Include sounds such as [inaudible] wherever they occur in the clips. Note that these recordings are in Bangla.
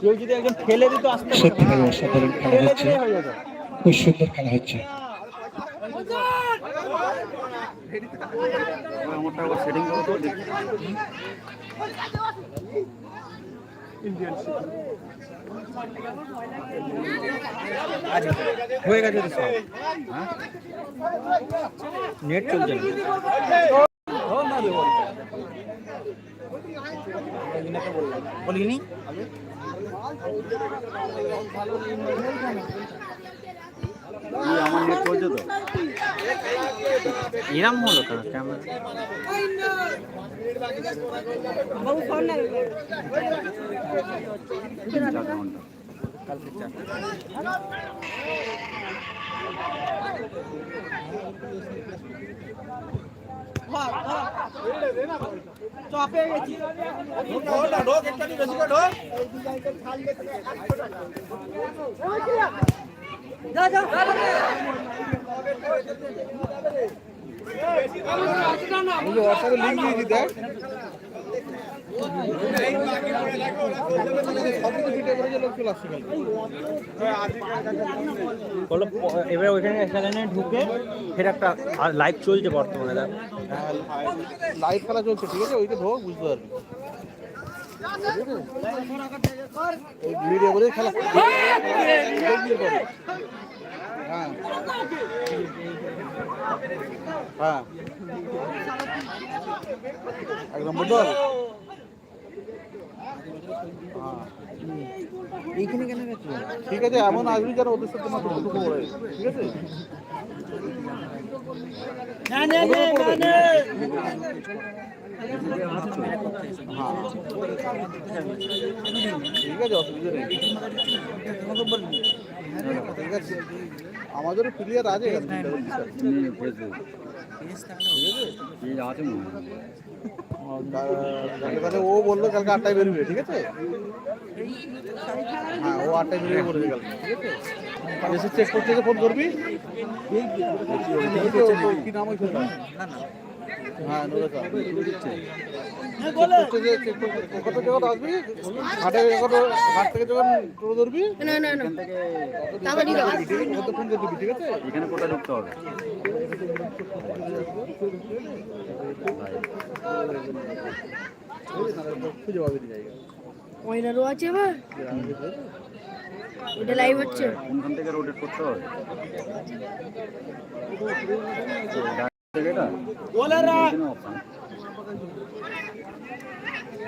কেউ যদি একজন ফেলে দিত আসতে সত্যিকার অসাধারণ খেলা হচ্ছে খুব সুন্দর খেলা হচ্ছে হয়ে গেছে তো সব নেট চলছে না বলিনি? আমার নেট তো। এরম হলো কেন ক্যামেরা কালকে চার চপে গেছি লিঙ্ক দিয়ে দিতে। এবার ওইখানে সেখানে ঢুকে ফের একটা লাইভ চলছে বর্তমানে দেখ লাইভ খেলা চলছে ঠিক আছে ওইটা ঢোক বুঝতে পারবি ভিডিও করে খেলা। হ্যাঁ হ্যাঁ এক নম্বর দল হ্যাঁ এইখানে কেন গেছিল ঠিক আছে এমন আসবি যেন ওদের সাথে মাত্র দুটো পড়ে ঠিক আছে ওদের পড়বে। হ্যাঁ ঠিক আছে অসুবিধা নেই ঠিক আছে আমাদেরও প্লেয়ার আছে। কালকে ও বলল কালকে আটটায় বেরোবে ঠিক আছে? হ্যাঁ ও আটটায় বেরিয়ে বলবে কালকে। ঠিক আছে? এসে চেক করতে ফোন করবি? কি নাম ওই না হ্যাঁ কলকাতা যখন আসবি? হাটে থেকে যখন টোটো ধরবি? না না না। কত ফোন করে দিবি ঠিক আছে? এখানে কোথায় ঢুকতে হবে। খুঁজে পাবি জায়গা। ওইনারও আছে এবার এটা লাইভ হচ্ছে। কোনখান থেকে রোটেট করতে হবে?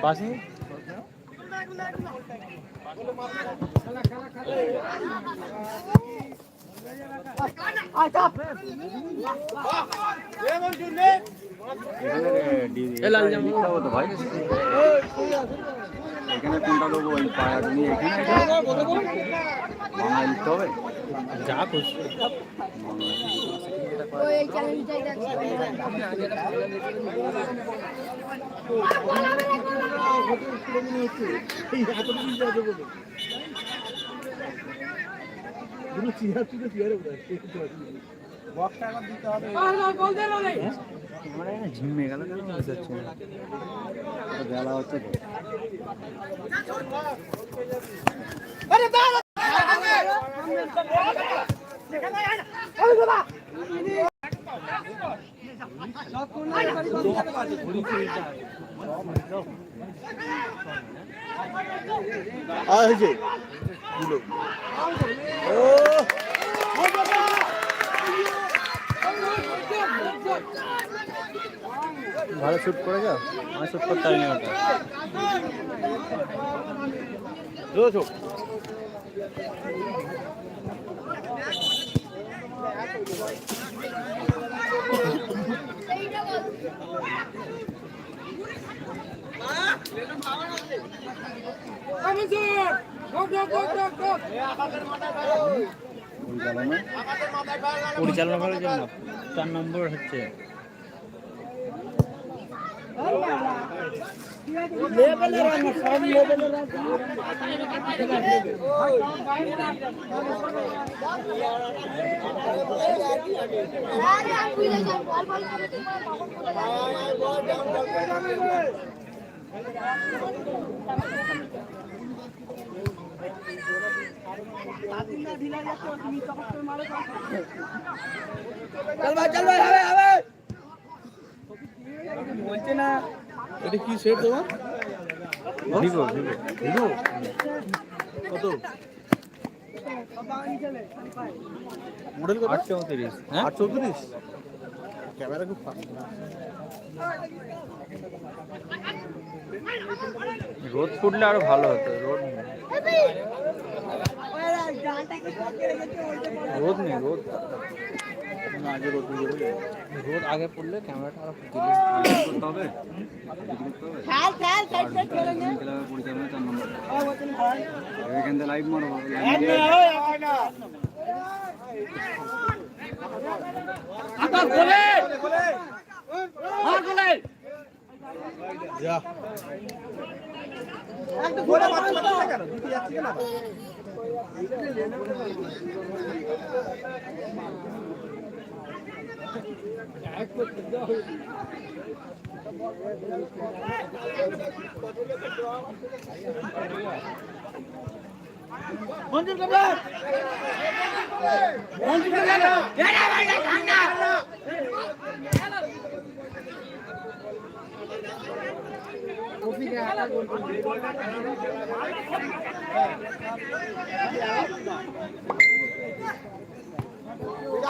পাশে এখানে কোনটা দেবো ওই পায়া নিয়ে এখানে বাংলা লিখতে হবে? যা খুশি। ঝিমে গেল কেন বেলা হচ্ছে তো আর ও ভালো শুট করে যাও আমি শুট করতে পারিনি ওটা বুঝেছ পরিচালনা করার জন্য। চার নম্বর হচ্ছে লেভেলের রান্না সব লেভেলের আরে আমি এটা কি সেট তোমার? Vivo Vivo. কত? ছেলে পাই মডেল কত? আট চৌত্রিশ হ্যাঁ? আট চৌত্রিশ ক্যামেরা খুব ফাস্ট রোদ ফুটলে আরও ভালো হতো রোদ রোদ নেই রোদ। রোদ আগে পড়লে ক্যামেরাটা আরও [coughs] করতে হবে? খেল খেল সাইড সাইড খেলে নে পরিচালনা চার নম্বর। এখান থেকে লাইভ মারবো আটা গোলে আর গোলে যা। একটা গোলে মারতে কেন দিতে যাচ্ছে কেন? মঞ্জুর করবে মঞ্জুর করবে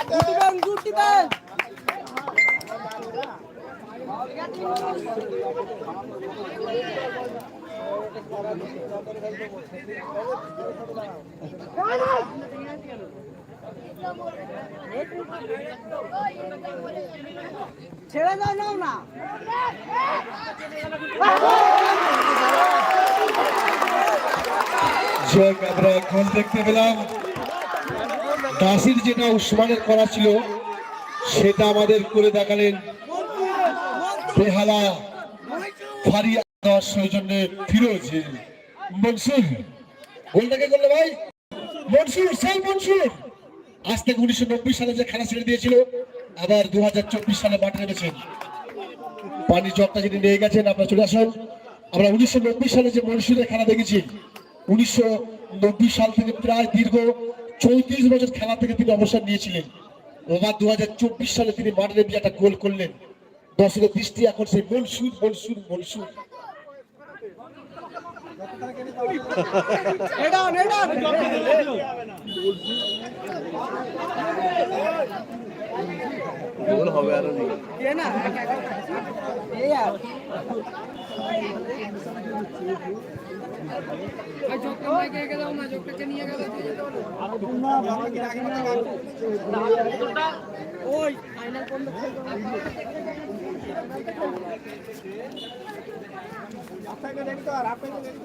গুটিবেন গুটিবেন ছেড়ে দাও নাও না। আমরা এখন দেখতে পেলাম দাসির যেটা উসমানের করা ছিল সেটা আমাদের করে দেখালেন বেহালা ফারিয়া দশ সৌজন্যে ফিরোজ। মনসুর, গোলটাকে করল ভাই। মনসুর, সেই মনসুর। আজ থেকে উনিশশো নব্বই সালে যে খেলা ছেড়ে দিয়েছিল, আবার দু হাজার চব্বিশ সালে মাঠে নেমেছেন। পানির জগটা যিনি নিয়ে গেছেন, আপনারা চলে আসুন। আমরা উনিশশো নব্বই সালে যে মনসুরের খেলা দেখেছি, উনিশশো নব্বই সাল থেকে প্রায় দীর্ঘ চৌত্রিশ বছর খেলা থেকে তিনি অবসর নিয়েছিলেন। এবার দু সালে তিনি মাঠে নেমে একটা গোল করলেন। দর্শকের দৃষ্টি এখন সেই মনসুর মনসুর মনসুর হবে আরও না? আর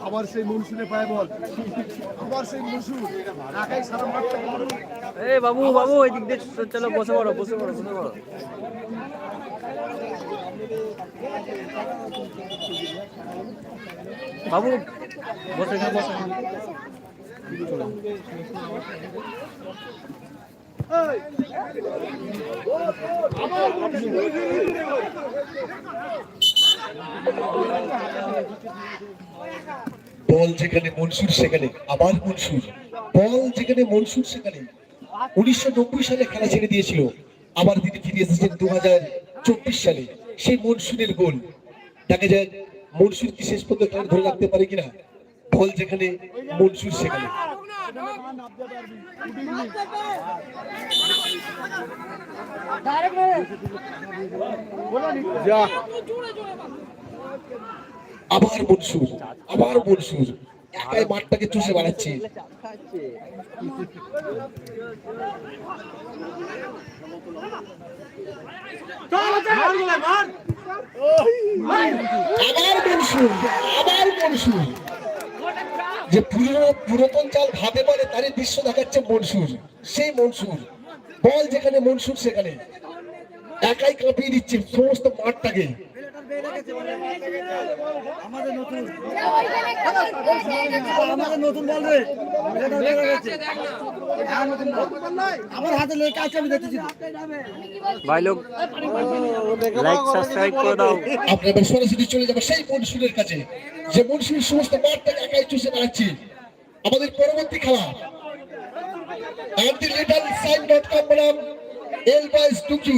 আবার সেই মনসুনে পায় বল। আবার সেই মনসুর ঢাকায় সারা মাঠটা এই বাবু বাবু, ওই দিক দিয়ে চলো, বসে পড়ো বসে পড়ো বসে পড়ো। বাবু, বসে বসে। বল যেখানে মনসুর, সেখানে আবার মনসুর। বল যেখানে মনসুর, সেখানে। উনিশশো নব্বই সালে খেলা ছেড়ে দিয়েছিল। আবার তিনি ফিরে এসেছেন দু হাজার চব্বিশ সালে। সেই মনসুরের গোল। দেখা যায় মনসুর কি শেষ পর্যন্ত খেলা ধরে রাখতে পারে কিনা? বল যেখানে মনসুর সেখানে। আবার মনসুর আবার মনসুর। একাই মাঠটাকে চষে বেড়াচ্ছে আবার মনসুর আবার মনসুর যে পুরনো পুরাতন চাল ভাবে পারে তারই দৃশ্য দেখাচ্ছে মনসুর। সেই মনসুর। বল যেখানে মনসুর সেখানে। একাই কাঁপিয়ে দিচ্ছে সমস্ত মাঠটাকে। আমাদের নতুন বল আমার হাতে আমি দেখতেছি ভাই লোক লাইক সরাসরি চলে যাব সেই মনসুরের কাছে। যে মনসুর সমস্ত মাঠটাকে একাই চষে বেড়াচ্ছে। আমাদের পরবর্তী খেলা। anti-little-sign.com বনাম এল বয়েস টুকিউ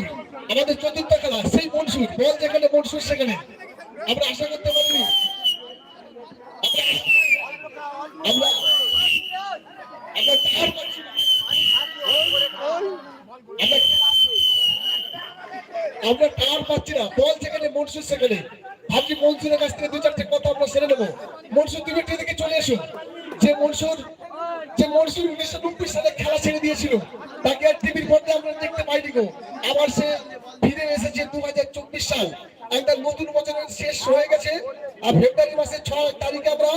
আমাদের চতুর্থ খেলা, সেই মনসুর, বল যেখানে মনসুর, সেখানে। আমরা আশা করতে পারি আমরা আমরা পাচ্ছি না। বল যেখানে, মনসুর সেখানে। ভাবছি মনসুরের কাছ থেকে দু চারটে কথা আমরা সেরে নেব। মনসুর, তুমি একটু চলে এসো। যে মনসুর যে মনসুর উনিশশো নব্বই সালে খেলা ছেড়ে দিয়েছিল, তাকে আর টিভির পর্দে আমরা দেখতে পাইনি গো। আবার সে ফিরে এসেছে দু হাজার চব্বিশ সাল। একটা নতুন বছরের শেষ হয়ে গেছে, আর ফেব্রুয়ারি মাসের ছয় তারিখে আমরা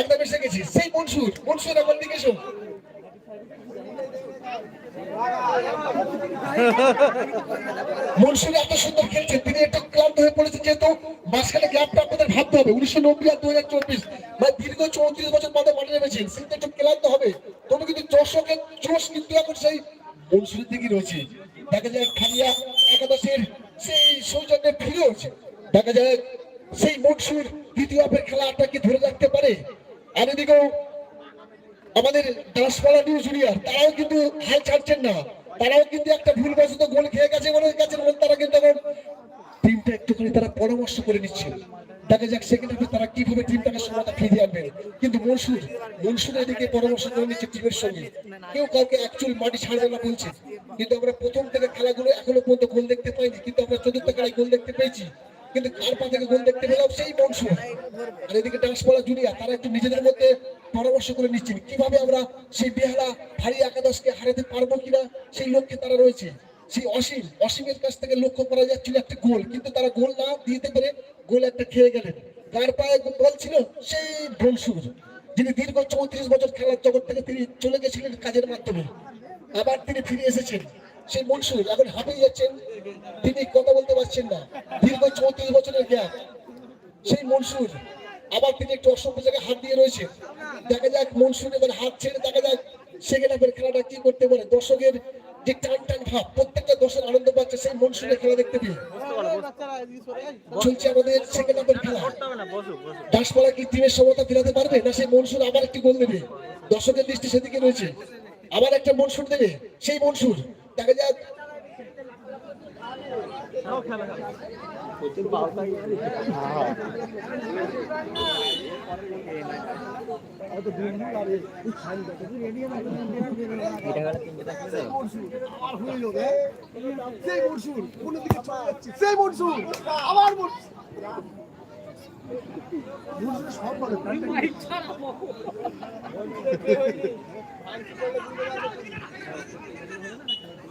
একদম এসে গেছি। সেই মনসুর মনসুর এখন দিকে [laughs] মনসুর এত সুন্দর খেলছে। তিনি একটু ক্লান্ত হয়ে পড়েছেন যেহেতু মাঝখানে গ্যাপটা আপনাদের ভাবতে হবে। উনিশশো নব্বই আর দু হাজার চব্বিশ মানে দীর্ঘ চৌত্রিশ বছর পরে মাঠে নেমেছেন। কিন্তু একটু ক্লান্ত হবে। তবে কিন্তু দর্শকের জোশ কিন্তু এখন সেই মনসুরের দিকে রয়েছে। দেখা যায় খালিয়া একাদশের সেই সৌজন্যে ফিরোজ দেখা যায় সেই মনসুর দ্বিতীয় হাফের খেলাটাকে ধরে রাখতে পারে? আর এদিকেও আমাদের দাসপাড়া নিউ জুনিয়র, তারাও কিন্তু হাল ছাড়ছেন না। তারাও কিন্তু একটা ভুলবশত গোল খেয়ে গেছে বলে গেছেন এবং তারা কিন্তু এখন টিমটা একটুখানি তারা পরামর্শ করে নিচ্ছে। দেখা যাক সেকেন্ড হাফে তারা কীভাবে টিমটাকে ফিরিয়ে আনবেন কিন্তু মনসুর মনসুর এদিকে পরামর্শ করে নিচ্ছে টিমের সঙ্গে। কেউ কাউকে অ্যাকচুয়াল মাটি ছাড়বে না বলছে। কিন্তু আমরা প্রথম থেকে খেলাগুলো এখনও পর্যন্ত গোল দেখতে পাইনি। কিন্তু আমরা চতুর্থ খেলায় গোল দেখতে পেয়েছি। কিন্তু কার পা থেকে গোল দেখতে পেলাম সেই মনসুর আর এদিকে ডান্সপাড়া জুনিয়র তারা একটু নিজেদের মধ্যে পরামর্শ করে নিচ্ছেন কীভাবে আমরা সেই বেহালা ভারী একাদশকে হারাতে পারব কিনা সেই লক্ষ্যে তারা রয়েছে। সেই অসীম, অসীমের কাছ থেকে লক্ষ্য করা যাচ্ছিল একটা গোল, কিন্তু তারা গোল না দিতে পেরে গোল একটা খেয়ে গেলেন। কার পায়ে বল ছিল? সেই মনসুর যিনি দীর্ঘ চৌত্রিশ বছর খেলার জগৎ থেকে তিনি চলে গেছিলেন কাজের মাধ্যমে। আবার তিনি ফিরে এসেছেন। সেই মনসুর এখন হাঁপিয়ে যাচ্ছেন। তিনি কথা বলতে পারছেন না। দীর্ঘ চৌত্রিশ বছরের গ্যাপ। সেই মনসুর, আবার তিনি একটু অসভ্য জায়গায় হাত দিয়ে রয়েছে দেখা যাক মনসুর এবার হাত ছেড়ে, দেখা যাক সেখানে হাফের খেলাটা কি করতে পারে। দর্শকের যে টান টান ভাব, প্রত্যেকটা দর্শক আনন্দ পাচ্ছে সেই মনসুরের খেলা দেখতে পেয়ে। চলছে আমাদের সেকেন্ড হাফের খেলা। দাসপাড়া কি টিমের সমতা ফেরাতে পারবে, না সেই মনসুর আবার একটি গোল দেবে? দর্শকের দৃষ্টি সেদিকে রয়েছে। আবার একটা মনসুর দেবে। সেই মনসুর দেখা যাক আবার মনসুর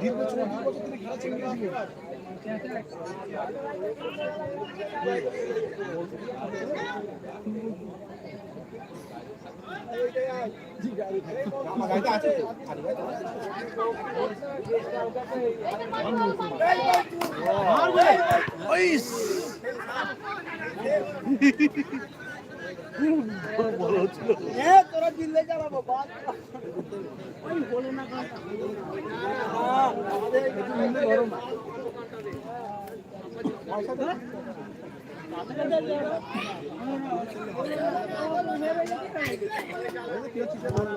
দীর্ঘ চৌত্রিশ বছর তিনি খেলা ছেড়ে দিয়েছিলেন তোরা দিল্লে বাবা ওই বলে না আমাদের আমরা নিচ্ছিলাম ব্যাপার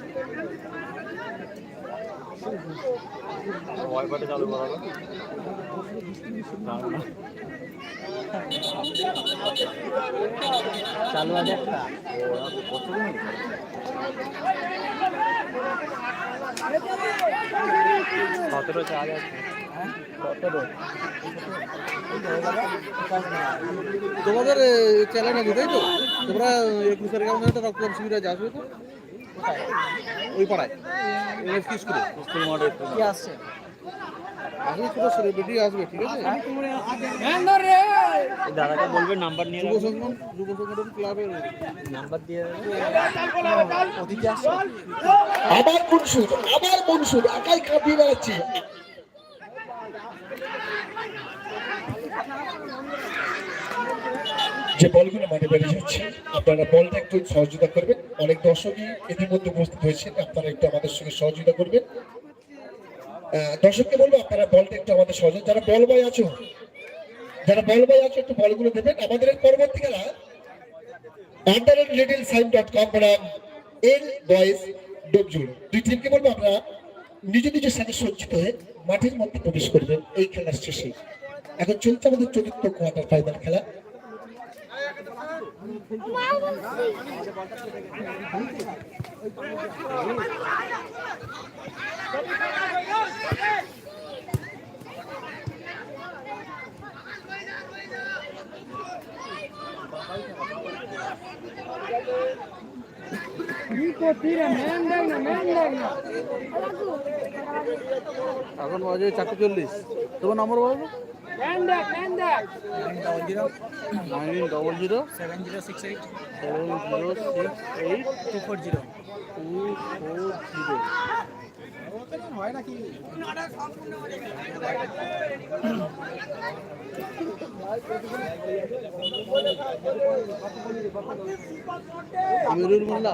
চালু করা চালু আছে সতেরো চার তোমাদের চ্যানেল আছে তাই তো? তোমরা, একুশ তারিখ আমাদের একটা রক্তদান শিবির আসবে তো? ওই পাড়ায়? এনএসপি স্কুলে? স্কুল মাঠে কি আসছে? আসবে ছোটো সেলিব্রিটি আসবে ঠিক আছে? দাদাকে বলবে নাম্বার নিয়ে যুব সংগঠন যুব সংগঠন ক্লাবের নাম্বার দিয়ে অতিথি আসছে আবার মনসুর আবার মনসুর একাই কাঁপিয়ে বেড়াচ্ছে যে বলগুলো মাঠে বেড়ে যাচ্ছে, আপনারা বলটা একটু সহযোগিতা করবেন। অনেক দর্শকই ইতিমধ্যে উপস্থিত হয়েছেন, আপনারা একটু আমাদের সঙ্গে সহযোগিতা করবেন। দর্শককে বলব, আপনারা বলটা একটু আমাদের সহযোগিতা যারা বল বয় আছো, যারা বল বয় আছো, একটু বলগুলো দেবেন। আমাদের এর পরবর্তী খেলা under little sign dot com বনাম এল বয়েজ ডোবজুল দুই টিমকে বলব, আপনারা নিজ নিজের সাথে সজ্জিত হয়ে মাঠের মধ্যে প্রবেশ করবেন এই খেলার শেষে। এখন চলছে আমাদের চতুর্থ কোয়ার্টার ফাইনাল খেলা। এখন বাজে চারটে চল্লিশ। তোমার নম্বর বলো nine double zero seven zero six eight seven zero six eight two four zero two four zero Amirul Molla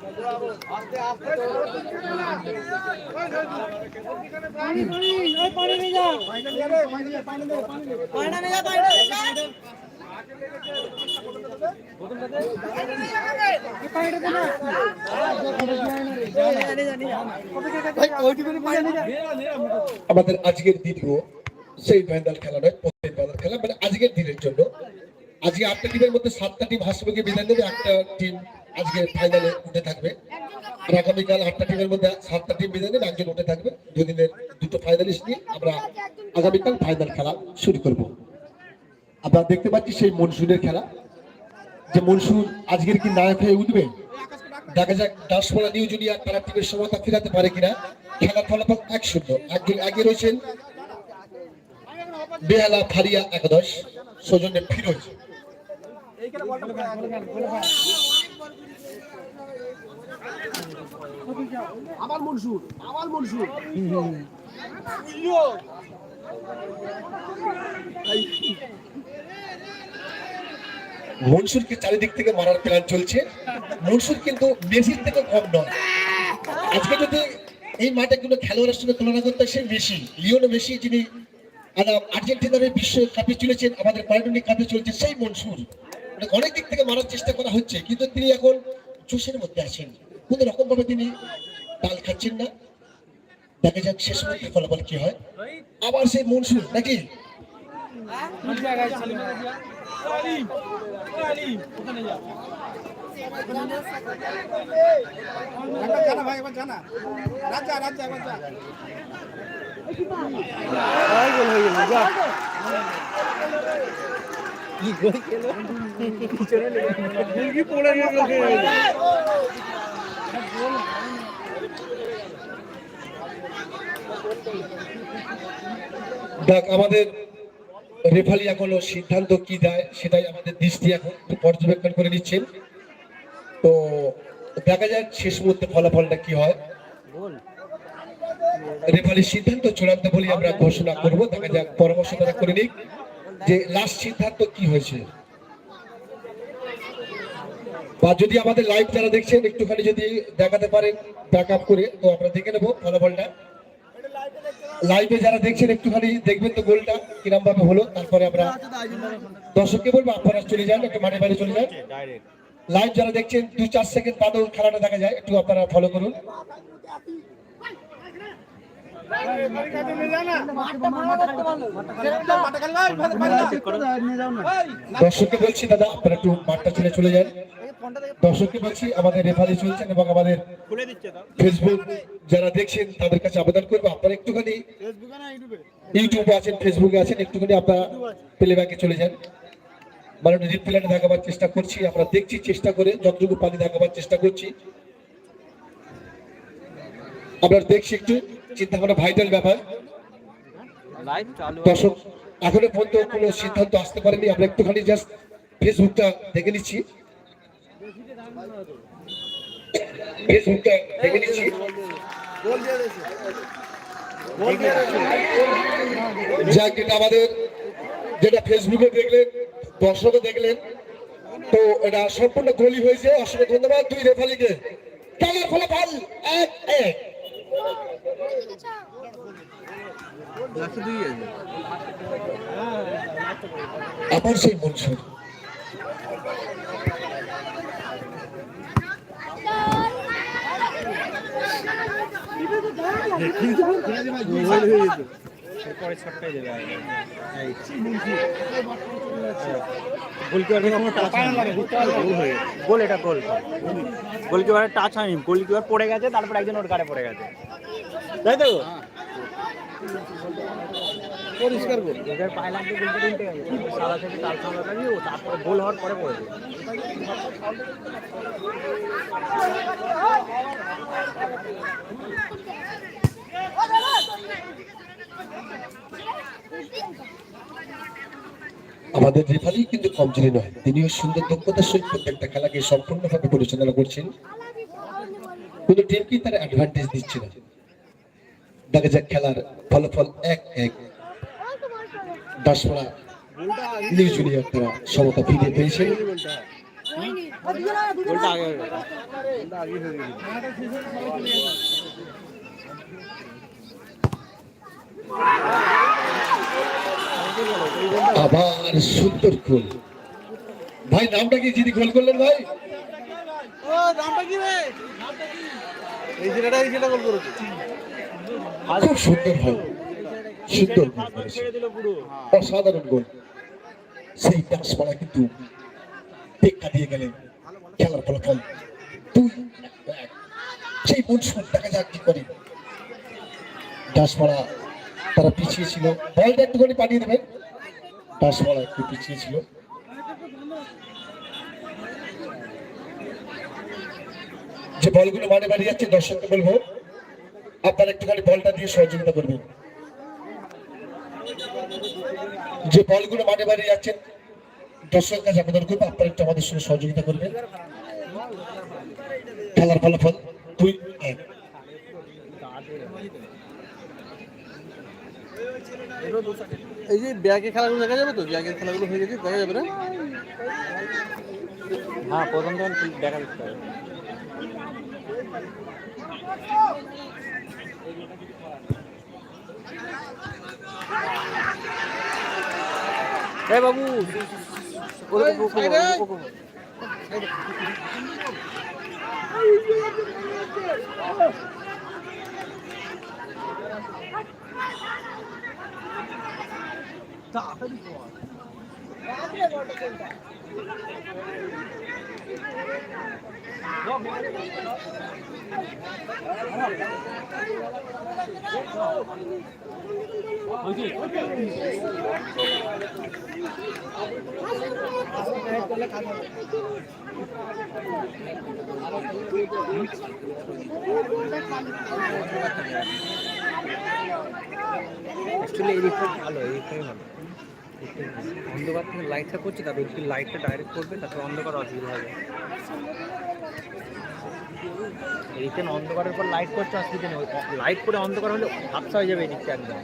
আমাদের আজকের দ্বিতীয় সেই ফাইনাল খেলা নয়, প্রত্যেক ফাইনাল খেলা মানে আজকের দিনের জন্য। আজকে আটটা টিমের মধ্যে সাতটা টিম হাসপাকে বিদায় নেবে, একটা টিম আজকে ফাইনালে উঠে থাকবে। আর আগামীকাল আটটা টিমের মধ্যে সাতটা টিম বিদায় নেবে, একজন উঠে থাকবে। দুদিনের দুটো ফাইনালিস্ট নিয়ে আমরা আগামীকাল ফাইনাল খেলা শুরু করব। আমরা দেখতে পাচ্ছি সেই মনসুনের খেলা। যে মনসুর আজকের কি নায়ক হয়ে উঠবে? দেখা যাক, দাসপাড়া নিউ জুনিয়ার তারা টিমের সমতা ফেরাতে পারে কিনা। খেলার ফলাফল এক শূন্য। একজন এগিয়ে রয়েছেন বেহালা ফারিয়া একাদশ। সৌজন্যে ফিরোজ। মনসুরকে চারিদিক থেকে মারার প্ল্যান চলছে মনসুর কিন্তু মেসির থেকে কম নয় আজকে যদি এই মাঠে কোনো খেলোয়াড়ের সঙ্গে তুলনা করতে সেই মেসি লিওনো মেসি যিনি আর্জেন্টিনার বিশ্বকাপে চলেছেন আমাদের পারমাণবিক কাপে চলছে সেই মনসুর মানে অনেক দিক থেকে মারার চেষ্টা করা হচ্ছে, কিন্তু তিনি এখন জোশের মধ্যে আছেন। কোনো রকম ভাবে তিনি তাল খাচ্ছেন না। দেখা যাক শেষ মুহূর্তে ফলাফল কি হয়। আবার সেই মনসুর নাকি? আড়াই দেখ, আমাদের রেফারি এখনও সিদ্ধান্ত কি দেয় সেটাই আমাদের দৃষ্টি এখন পর্যবেক্ষণ করে নিচ্ছেন তো দেখা যাক শেষ মুহূর্তে ফলাফলটা কি হয়। গোল রেফারির সিদ্ধান্ত চূড়ান্ত বলে আমরা ঘোষণা করব। দেখা যাক পরামর্শ তারা করে নিক। যে লাস্ট সিদ্ধান্ত কি হয়েছে? বা যদি আমাদের লাইভ যারা দেখছেন একটুখানি যদি দেখাতে পারেন ব্যাক আপ করে তো আমরা দেখে নেব ফলাফলটা। লাইভে যারা দেখছেন একটুখানি দেখবেন তো গোলটা কিরম ভাবে হলো তারপরে আমরা দর্শককে বলব আপনারা চলে যান একটু মাঠে বাইরে চলে যান। লাইভ যারা দেখছেন দু চার সেকেন্ড বাদেও খেলাটা দেখা যায় একটু আপনারা ফলো করুন। দর্শককে বলছি, দাদা, আপনারা একটু মাঠটা ছেড়ে চলে যান। দর্শককে বলছি, আমাদের রেফারি চলছেন এবং আমাদের ফেসবুক যারা দেখছেন, তাদের কাছে আবেদন করব। আপনারা একটুখানি ইউটিউবে আছেন ফেসবুকে আছেন, একটুখানি আপনারা প্লেব্যাকে চলে যান। মানে রিপ্লেটা দেখাবার চেষ্টা করছি, আমরা দেখছি, চেষ্টা করে যতটুকু পানি দেখাবার চেষ্টা করছি। আমরা দেখছি একটু। চিন্তা ভাবনা ভাইটাল ব্যাপার। দর্শক, এখনও পর্যন্ত কোনো সিদ্ধান্ত আসতে পারেনি। আমরা একটুখানি জাস্ট ফেসবুকটা দেখে নিচ্ছি। ফেসবুকটা দেখে আমাদের যেটা ফেসবুকে দেখলেন দর্শকে দেখলেন, তো এটা সম্পূর্ণ গোলই হয়েছে। অসংখ্য ধন্যবাদ দুই রেফালিকে খেলার ফলাফল এক এক। আবার সেই মনসুর যেত পরে ছটকাই দেবে গোলকিপার গোল এটা গোল গোলকিপারের টাচ হয়নি গোলকিপার পড়ে গেছে তারপর একজন ওর গাড়ে পড়ে গেছে তাই তো পরিষ্কার কর এদের পায়ে লাগতে গোলটা উল্টে গেছে সাদা থেকে তার সামনে ও তারপরে গোল হওয়ার পরে পড়েছে আমাদের রেফারি কিন্তু কমজোরি নয়। তিনিও সুন্দর দক্ষতার সহিত প্রত্যেকটা খেলাকে সম্পূর্ণভাবে পরিচালনা করছেন। কোন টিমকে তারা অ্যাডভান্টেজ দিচ্ছে না। দেখা যাক খেলার ফলাফল এক এক। দাসপাড়া নিউ জুনিয়র তারা সমতা ফিরিয়ে পেয়েছেন আবার সুন্দর গোল। ভাই নামটা কি যিনি গোল করলেন ভাই? ও নামটা কি রে এই ছেলেটা এই ছেলেটা গোল করেছে। খুব সুন্দর ভাই। সুন্দর অসাধারণ গোল। সেই দাসপাড়া কিন্তু টেক্কা দিয়ে গেলেন খেলার ফলাফল দুই। সেই মনসুর দেখা যাক কি করে। দাসপাড়া তারা পিছিয়ে ছিল। বলটা একটুখানি পাঠিয়ে দেবেন। দাসপাড়া একটু পিছিয়ে ছিল। যে বলগুলো মানে বাড়ি যাচ্ছে, দর্শককে বলব, আপনারা একটুখানি বলটা দিয়ে সহযোগিতা করবেন। যে বলগুলো মাঠে বাড়ি যাচ্ছেন দর্শকের কাছে আবেদন করব, আপনারা একটু আমাদের সঙ্গে সহযোগিতা করবেন। খেলার ফলাফল দুই এক। এই যে ব্যাগে খেলাগুলো দেখা যাবে তো? ব্যাগের খেলাগুলো হয়ে গেছে দেখা যাবে না? হ্যাঁ প্রথম তখন দেখা দিতে হবে এই বাবু। অ্যাকচুয়ালি এই দিকটা ভালো এই ভালো। অন্ধকার থেকে লাইটটা করছে, তারপর একটু লাইটটা ডাইরেক্ট করবে, তারপর অন্ধকার অসুবিধা হবে এইখানে অন্ধকারের পর লাইট করছে, অসুবিধা নেই। লাইট করে অন্ধকার হলে হাফসা হয়ে যাবে এই দিকটা একদম।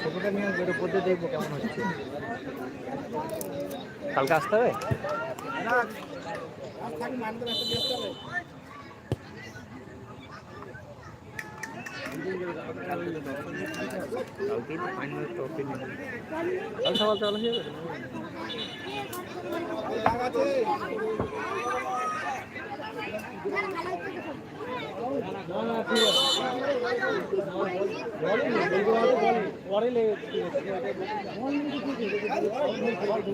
ছোটোটা নিয়ে উপর দিয়ে দেখব কেমন হচ্ছে। কালকে আসতে হবে। কালকেই তো ফাইনাল ট্রফি নেবে। কাল সকাল সকাল হয়ে যাবে এই স্বর্ণটা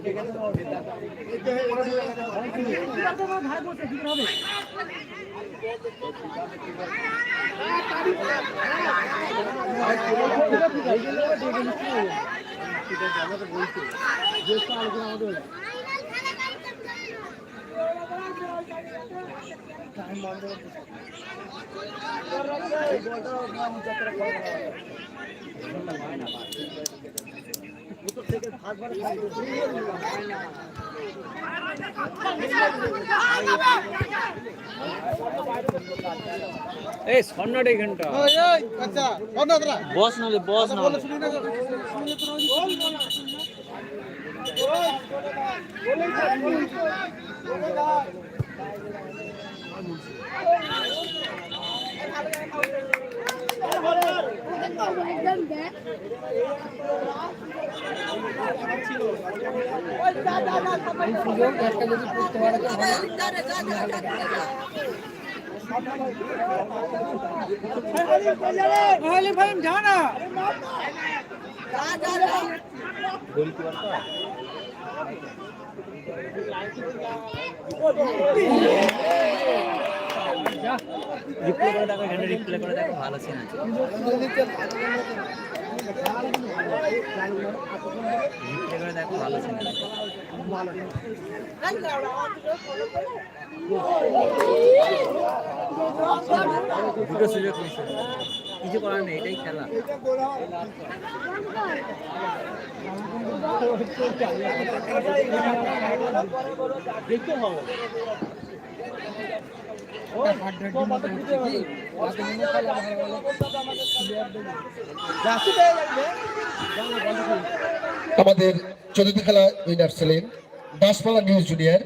এখানটা ওই, ওই, আচ্ছা, বন্ধ তোরা। বস নাহলে বস না বলে শুনি না, শুনি না তোরা। রিপ্লে করে দেখো এখানে রিপ্লে করে দেখো ভালো সিন আছে রিপ্লে করে দেখো ভালো সিন আছে দুটো সুযোগ মিস। কিছু করার নেই, এটাই খেলা। দেখতে হবে আমাদের চতুর্থ খেলা উইনার ছিলেন দাসপালা নিউজ জুনিয়র।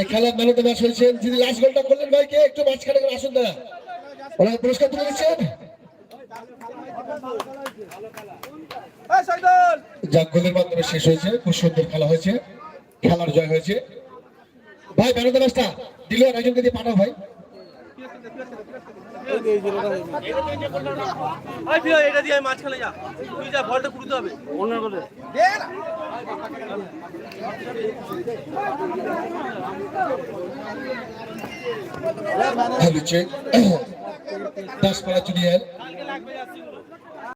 এই খেলার ম্যান অফ দ্য ম্যাচ হয়েছেন যিনি লাস্ট গোলটা করলেন ভাইকে, একটু মাঝখানে আসুন দাদা। ওনাকে পুরস্কার তুলে দিচ্ছেন। যাক গোলের মাধ্যমে শেষ হয়েছে খুব সুন্দর খেলা হয়েছে খেলার জয় হয়েছে। ভাই দ্য ম্যাচটা দিল একজনকে দিয়ে পাঠাও ভাই। এটা দিয়ে মাঝখানে যা। তুই যা বলটা কুড়তে হবে। অন্য করে। হচ্ছে দাসপালা জুনিয়র